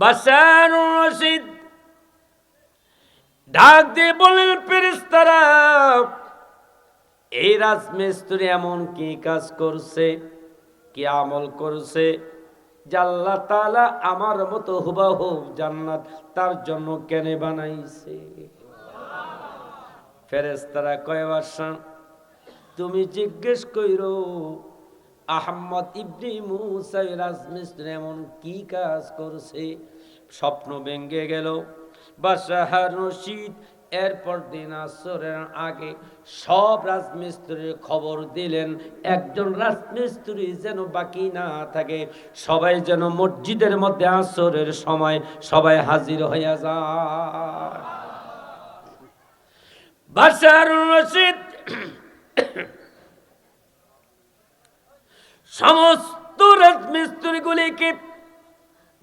বাসার রশিদ। ডাক দিয়ে বলেন ফেরেশতারা, এই রাজমিস্ত্রি এমন কি কাজ করছে, কি আমল করছে, যে আল্লাহ তাআলা আমার মতো হুবাহু জান্নাত তার জন্য কেনে বানাইছে? ফেরেস্তারা কয় বাসা তুমি জিজ্ঞেস কইরো আহম্মদ ইবনি মুসা এই রাজমিস্ত্রি এমন কি কাজ করছে? স্বপ্ন ভেঙ্গে গেল। বাসাহার রশিদ এরপর দিন আসরের আগে সব রাজমিস্ত্রির খবর দিলেন। একজন রাজমিস্ত্রি যেন বাকি না থাকে, সবাই যেন মসজিদের মধ্যে আসরের সময় সবাই হাজির হইয়া যায়। বাসার রশিদ সমস্ত রাজমিস্ত্রিগুলিকে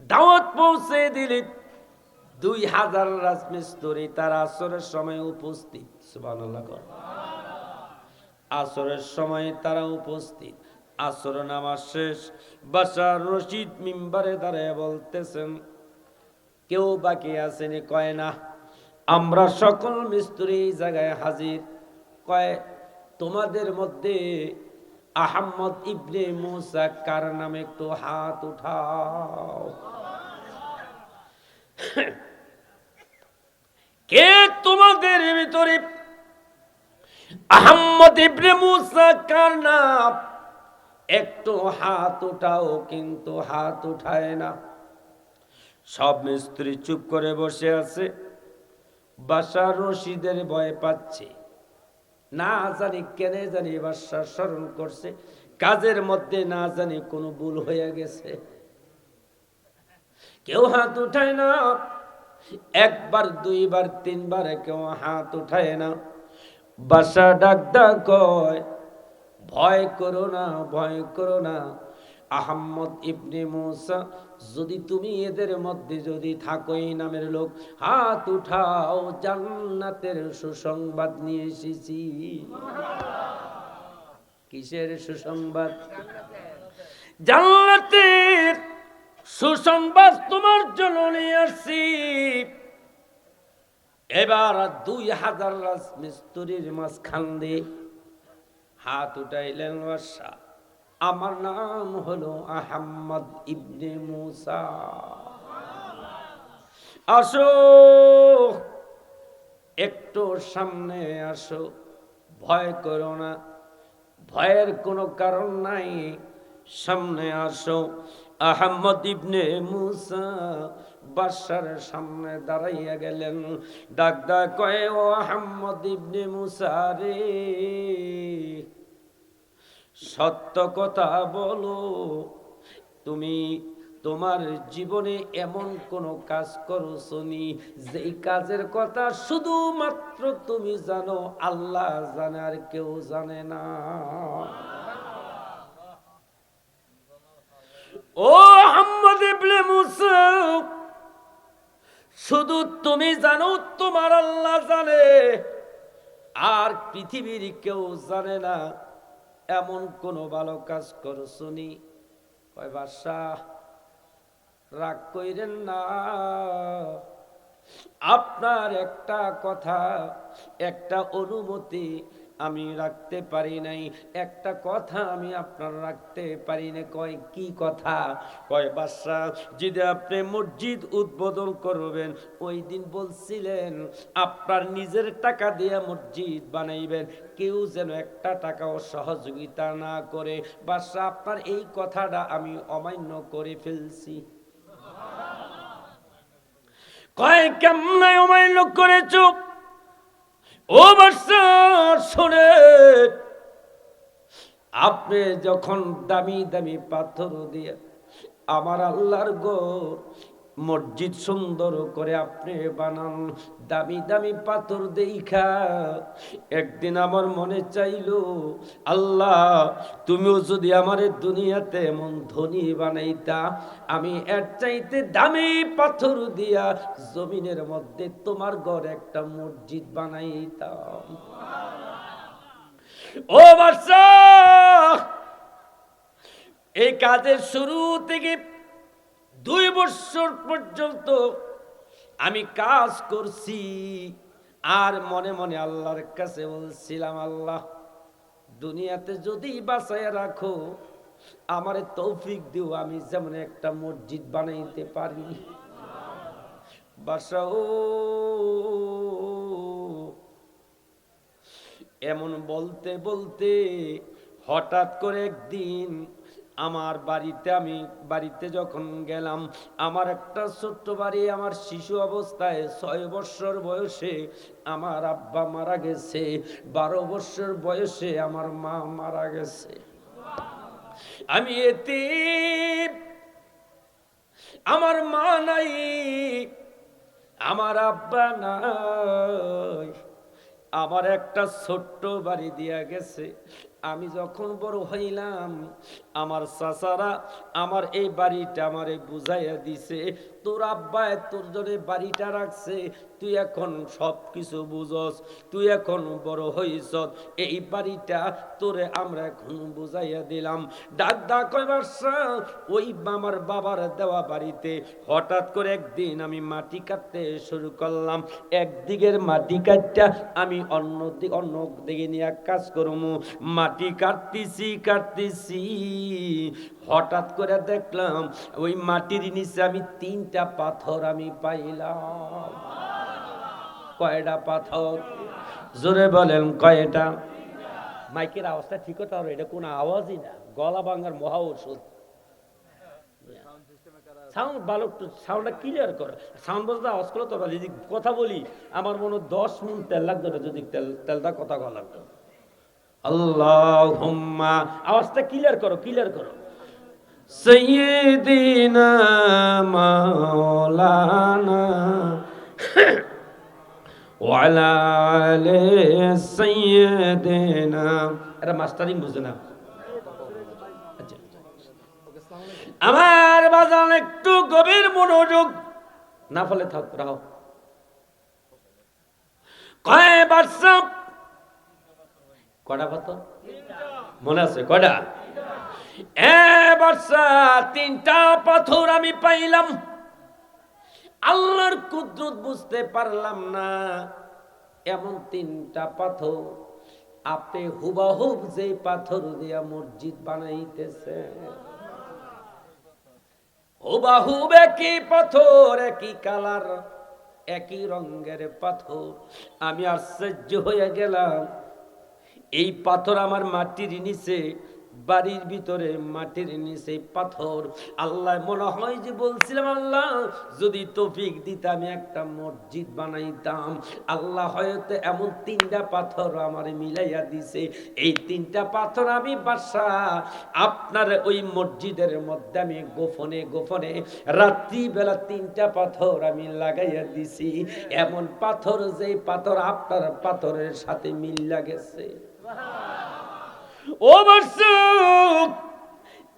দাওয়াত পৌঁছে দিলেন দুই হাজার রাজমিস্ত্রি তার আসরের সময় উপস্থিত। আসরের সময় তারা উপস্থিত। আসর নামাজ শেষ। বাসার রশিদ মিম্বারে দাঁড়ায় বলতেছেন, কেউ বাকি আসেনি কয় না? আমরা সকল মিস্ত্রি জায়গায় হাজির। কয়, তোমাদের মধ্যে আহম্মদ ইবনে মুসা কার নামে একটু হাত উঠাও। কে তোমাদের ভিতরে আহম্মদ ইবনে মুসা কার নাম? একটু হাত উঠাও, কিন্তু হাত উঠায় না। সব মিস্ত্রি চুপ করে বসে আছে। বাসার রশিদের ভয় পাচ্ছে। না জানি কেনে জানি বাসা স্মরণ করছে। কাজের মধ্যে না জানি কোনো ভুল হয়ে গেছে। কেউ হাত উঠায় না। একবার, দুইবার, তিনবার কেউ হাত উঠায় না। বাসা ডাক ডাক কয়, ভয় করো না, ভয় করো না। আহম্মদ ইবনে মুসা, যদি তুমি এদের মধ্যে যদি থাকো এই নামের লোক, হাত উঠাও, জান্নাতের সুসংবাদ নিয়ে এসেছি। কিসের সুসংবাদ? জান্নাতের সুসংবাদ তোমার জন্য নিয়ে আসছি। এবার দুই হাজার রাজমিস্ত্রির মাঝখান দিয়ে হাত উঠাইলেন বাদশা আমার নাম হলো আহম্মদ ইবনে মুসা। আসো, একটু সামনে আসো। ভয় করো না, ভয়ের কোনো কারণ নাই। সামনে আসো, আহম্মদ ইবনে মুসা বাদশার সামনে দাঁড়াইয়া গেলেন। ডাক ডাক কয়ে, ও আহম্মদ ইবনে মুসা রে সত্য কথা বলো। তুমি তোমার জীবনে এমন কোন কাজ করছনি যেই কাজের কথা শুধুমাত্র তুমি জানো, আল্লাহ জানে আর কেউ জানে না। ও আহম্মদ ইবনে মুসা, শুধু তুমি জানো, তোমার আল্লাহ জানে, আর পৃথিবীর কেউ জানে না। এমন কোন ভালো কাজ করছনি? কয় বাদশাহ রাগ কইরেন না। আপনার একটা কথা, একটা অনুমতি আমি রাখতে পারি নাই। একটা কথা আমি আপনার রাখতে পারি না কয়, কি কথা? কয় বাদশাহ যদি আপনি মসজিদ উদ্বোধন করবেন, ওই দিন বলছিলেন, আপনার নিজের টাকা দিয়ে মসজিদ বানাইবেন। কেউ যেন একটা টাকাও সহযোগিতা না করে। বাদশাহ আপনার এই কথাটা আমি অমান্য করে ফেলছি। কয়, কেমন অমান্য করেছ? ও বাদশাহ শোনে আপনি যখন দামি দামি পাথর দিয়ে আমার আল্লাহর গো মসজিদ সুন্দর করে আপনি বানান, দামি দামি পাথর দেখা একদিন আমার মনে চাইলো, আল্লাহ, তুমিও যদি আমার দুনিয়াতে এমন ধনী বানাইতা, আমি এর চাইতে দামি পাথর দিয়া জমিনের মধ্যে তোমার ঘর একটা মসজিদ বানাইতাম। ও বাদশাহ, এই কাজের শুরু থেকে দুই বছর পর্যন্ত আমি কাজ করছি, আর মনে মনে আল্লাহর কাছে বলছিলাম, আল্লাহ, দুনিয়াতে যদি বাঁচায় রাখো, আমারে তৌফিক দিও, আমি যেমন একটা মসজিদ বানাইতে পারি। বাসাও এমন বলতে বলতে হঠাৎ করে একদিন আমার বাড়িতে আমি বাড়িতে যখন গেলাম, আমার একটা ছোট্ট বাড়ি, আমার শিশু অবস্থায় ছয় বছর বয়সে আমার আব্বা মারা গেছে। বারো বছর বয়সে আমার মা মারা গেছে। আমি এতে আমার মা নাই, আমার আব্বা নাই। আমার একটা ছোট্ট বাড়ি দিয়া গেছে। আমি যখন বড় হইলাম আমার চাচারা আমার এই বাড়িটা আমারে বুঝাইয়া দিছে তোর আব্বায় তোর জন্য বাড়িটা রাখছে, তুই এখন সব কিছু বুঝস, তুই এখন বড় হইস এই বাড়িটা তোরে আমরা এখন বুঝাইয়া দিলাম। ডাক ডাক ওই আমার বাবার দেওয়া বাড়িতে হঠাৎ করে একদিন আমি মাটি কাটতে শুরু করলাম। একদিকের মাটি কাটটা আমি অন্য দিক অন্য দিকে নিয়ে কাজ করব মাটি কাটতেছি কাটতেছি। হঠাৎ করে দেখলাম ওই মাটির নিচে আমি তিনটা পাথর আমি পাইলাম? কয়টা পাথর? জোরে বলেন, কয়টা? মাইকের আওয়াজটা ঠিক হতে হবে, এটা কোনো আওয়াজই না। গলা ভাঙার মহা ওষুধ সাউন্ড একটু সাউন্ডটা ক্লিয়ার করো। সাউন্ড বলতে আওয়াজ করো তো যদি কথা বলি, আমার মনে দশ মিনিট তেল লাগতো না, যদি তেল, তেলটা কথা কওয়া লাগতো আল্লাহ আওয়াজটা ক্লিয়ার করো ক্লিয়ার করো। সৈয়দিনা মাওলানা ওয়ালা আলে সৈয়দিনা এটা মাস্টারিং বুঝে না আচ্ছা, আমার বাজান একটু গভীর মনোযোগ। না ফলে থাক রাও কয় বার্ষা কটা পাথর মনে আছে কটা তিনটা পাথর আমি পাইলাম। আল্লাহর কুদরত বুঝতে পারলাম না, এমন তিনটা পাথর আপনি হুবাহুব যে পাথর দিয়া মসজিদ বানাইতেছে। হুবাহুব একই পাথর, একই কালার, একই রঙের পাথর। আমি আশ্চর্য হয়ে গেলাম, এই পাথর আমার মাটির নিচে বাড়ির ভিতরে মাটির নিচে পাথর। আল্লাহ মনে হয় যে বলছিলাম, আল্লাহ, যদি তফিক দিতে আমি একটা মসজিদ বানাইতাম, আল্লাহ হয়তো এমন তিনটা পাথর আমার মিলাইয়া দিছে। এই তিনটা পাথর আমি বাসা আপনার ওই মসজিদের মধ্যে আমি গোপনে গোপনে রাত্রিবেলা তিনটা পাথর আমি লাগাইয়া দিছি। এমন পাথর যে পাথর আপনার পাথরের সাথে মিল গেছে ও বর্ষক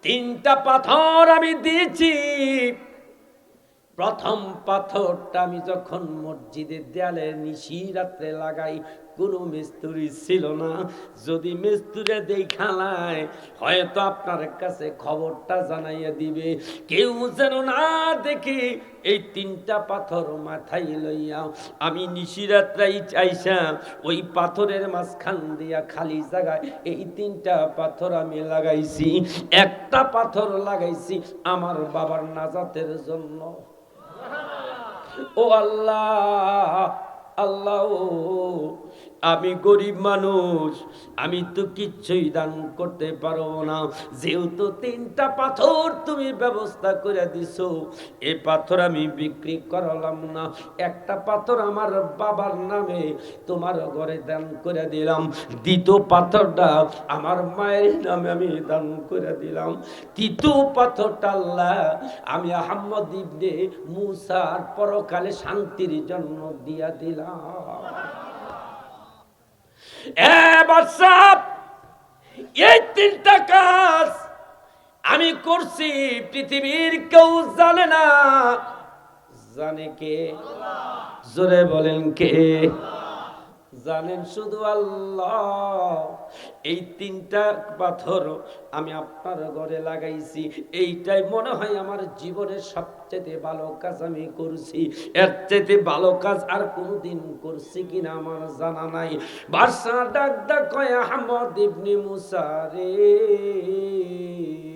তিনটা পাথর আমি দিয়েছি। প্রথম পাথরটা আমি যখন মসজিদের দেয়ালে নিশি রাত্রে লাগাই কোনো মিস্ত্রি ছিল না। যদি মিস্ত্রি দেখালায়, হয়তো আপনার কাছে খবরটা জানাইয়া দিবে। কেউ যেন না দেখে এই তিনটা পাথর মাথায় লইয়া আমি নিশিরাত্রাই চাইছা ওই পাথরের মাঝখান দিয়া খালি জায়গায় এই তিনটা পাথর আমি লাগাইছি। একটা পাথর লাগাইছি আমার বাবার নাজাতের জন্য। ও আল্লাহ আল্লাহ আমি গরিব মানুষ, আমি তো কিচ্ছুই দান করতে পারব না। যেহেতু তিনটা পাথর তুমি ব্যবস্থা করে দিছো, এ পাথর আমি বিক্রি করলাম না। একটা পাথর আমার বাবার নামে তোমার ঘরে দান করে দিলাম। দ্বিতীয় পাথরটা আমার মায়ের নামে আমি দান করে দিলাম। তৃতীয় পাথরটা আল্লাহ, আমি আহম্মদ ইবনে মুসার পরকালে শান্তির জন্য দিয়া দিলাম। এই তিনটা কাজ আমি করছি, পৃথিবীর কেউ জানে না। জানে কে? জোরে বলেন কে? জানেন শুধু আল্লাহ। এই তিনটা পাথর আমি আপনার ঘরে লাগাইছি। এইটাই মনে হয় আমার জীবনের সব সবচেয়ে ভালো কাজ আমি করছি। এর চাইতে ভালো কাজ আর কোনোদিন করছি কিনা আমার জানা নাই। বাদশাহ ডাক ডাক কয়, আহমদ ইবনে মুসা রে।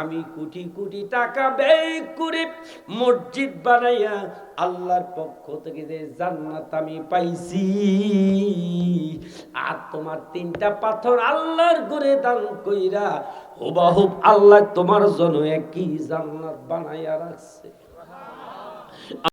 আমি কোটি কোটি টাকা ব্যয় করে মসজিদ বানাইয়া আল্লাহর পক্ষ থেকে যে জান্নাত আমি পাইছি, আর তোমার তিনটা পাথর আল্লাহর করে দান কইরা হুবাহুব আল্লাহ তোমার জন্য একই জান্নাত বানাইয়া রাখছে।